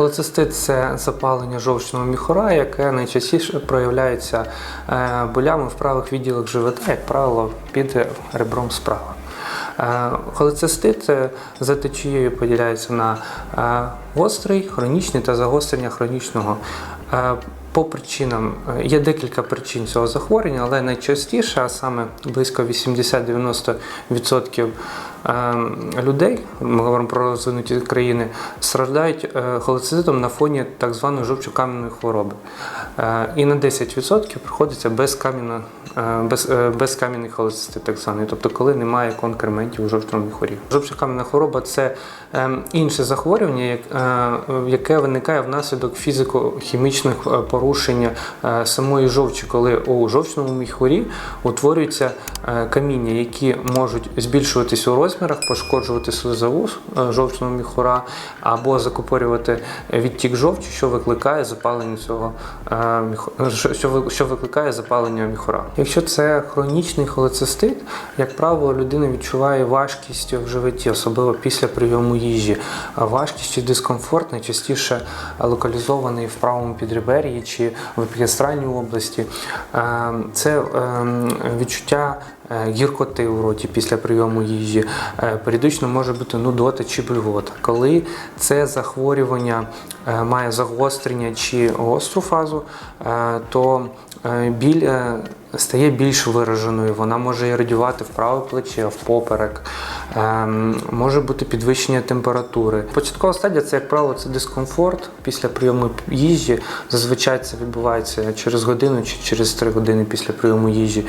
Холецистит це запалення жовчного міхура, яке найчастіше проявляється е, болями в правих відділах живота, як правило, під ребром справа. Е, Холецистит е, за течією поділяється на гострий, хронічний та загострення хронічного. По причинам є декілька причин цього захворювання, але найчастіше, а саме близько 80-90% е, людей, ми говоримо про розвинуті країни, страждають е, холециститом на фоні так званої жовчокам'яної хвороби. Е, І на 10% приходиться безкам'яна, е, без, е, безкам'яний холецистит, так званий, тобто коли немає конкрементів у жовчному міхурі. Жовчокам'яна хвороба це е, інше захворювання, е, яке виникає внаслідок фізико-хімічних е, порушень е, самої жовчі, коли у жовчному міхурі утворюються е, каміння, які можуть збільшуватись у розмірах, пошкоджувати слизову е, жовчного міхура або закупорювати відтік жовчі, що викликає запалення цього е, що- що ви- що викликає запалення міхура. Якщо це хронічний холецистит, як правило, людина відчуває важкість в животі, особливо після прийому їжі. Важкість чи дискомфорт найчастіше локалізований в правому підребер'ї чи в епігастральній області. Е, Це е, відчуття е, гіркоти у роті після прийому їжі. Е, Періодично може бути нудота чи блювота. Коли це захворювання е, має загострення чи гостру фазу, е, то біль стає більш вираженою. Вона може і радювати в праве плече, в поперек, Ем, може бути підвищення температури. Початкова стадія це, як правило, це дискомфорт після прийому їжі. Зазвичай це відбувається через годину чи через три години після прийому їжі.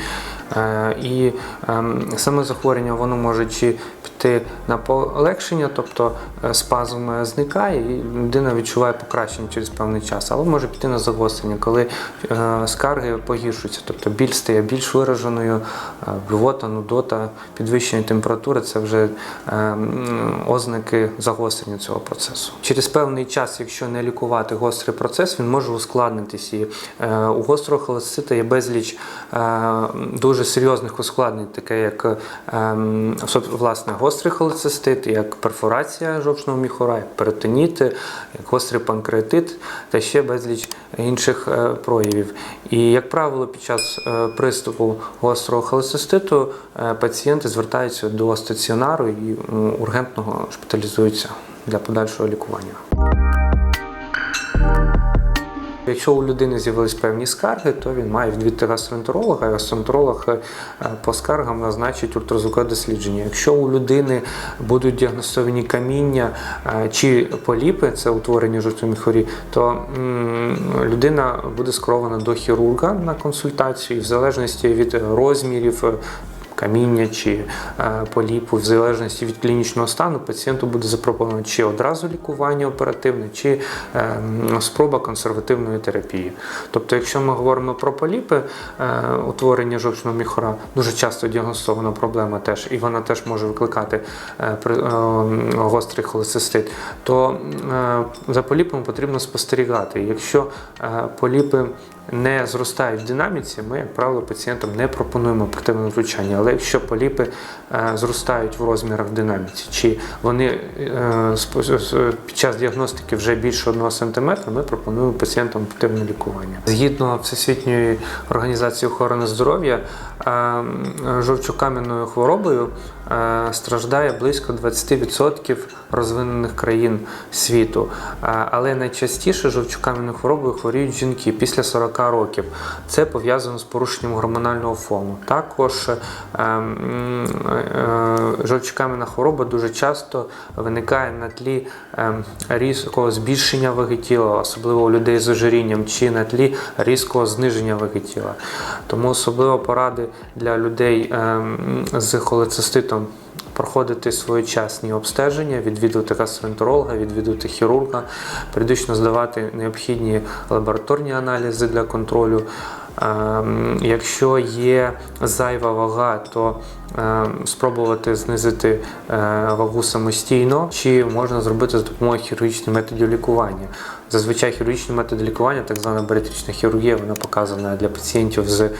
Е, І ем, саме захворювання воно може чи піти на полегшення, тобто е, спазм е, зникає, і людина відчуває покращення через певний час, але може піти на загострення, коли е, скарги погіршуються, тобто біль стає більш вираженою, блювота, нудота, підвищення температури це вже ознаки загострення цього процесу. Через певний час, якщо не лікувати гострий процес, він може ускладнитись. І у гострого холецистита є безліч дуже серйозних ускладнень, таке як власне гострий холецистит, як перфорація жовчного міхура, як перитоніти, як гострий панкреатит та ще безліч інших е, проявів. І, як правило, під час е, приступу гострого холециститу е, пацієнти звертаються до стаціонару і ургентного шпиталізуються для подальшого лікування. Якщо у людини з'явились певні скарги, то він має відвідати гастроентеролога, гастроентеролог е, по скаргам назначить ультразвукове дослідження. Якщо у людини будуть діагностовані каміння е, чи поліпи, це утворення жовтої міхорі, то людина буде скерована до хірурга на консультацію, і в залежності від розмірів. Каміння чи е, поліпу, в залежності від клінічного стану, пацієнту буде запропоновано чи одразу лікування оперативне, чи е, спроба консервативної терапії. Тобто, якщо ми говоримо про поліпи, е, утворення жовчного міхора, дуже часто діагностована проблема теж, і вона теж може викликати е, гострий холецистит, то за поліпами потрібно спостерігати. Якщо поліпи не зростають в динаміці, ми, як правило, пацієнтам не пропонуємо оперативне втручання. Але якщо поліпи е, зростають в розмірах в динаміці, чи вони е, під час діагностики вже більше 1 см, ми пропонуємо пацієнтам оперативне лікування. Згідно Всесвітньої організації охорони здоров'я, е, жовчокам'яною хворобою страждає близько 20% розвинених країн світу. Але найчастіше жовчокам'яною хворобою хворіють жінки після 40 років. Це пов'язано з порушенням гормонального фону. Також е, е, жовчокам'яна хвороба дуже часто виникає на тлі е, різкого збільшення ваги тіла, особливо у людей з ожирінням, чи на тлі різкого зниження ваги тіла. Тому особливо поради для людей е, з холециститом проходити своєчасні обстеження, відвідувати гастроентеролога, відвідувати хірурга, періодично здавати необхідні лабораторні аналізи для контролю. Ем, Якщо є зайва вага, то ем, спробувати знизити е, вагу самостійно, чи можна зробити за допомогою хірургічних методів лікування. Зазвичай хірургічні методи лікування, так звана баріатрична хірургія, вона показана для пацієнтів з е,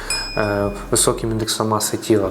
високим індексом маси тіла.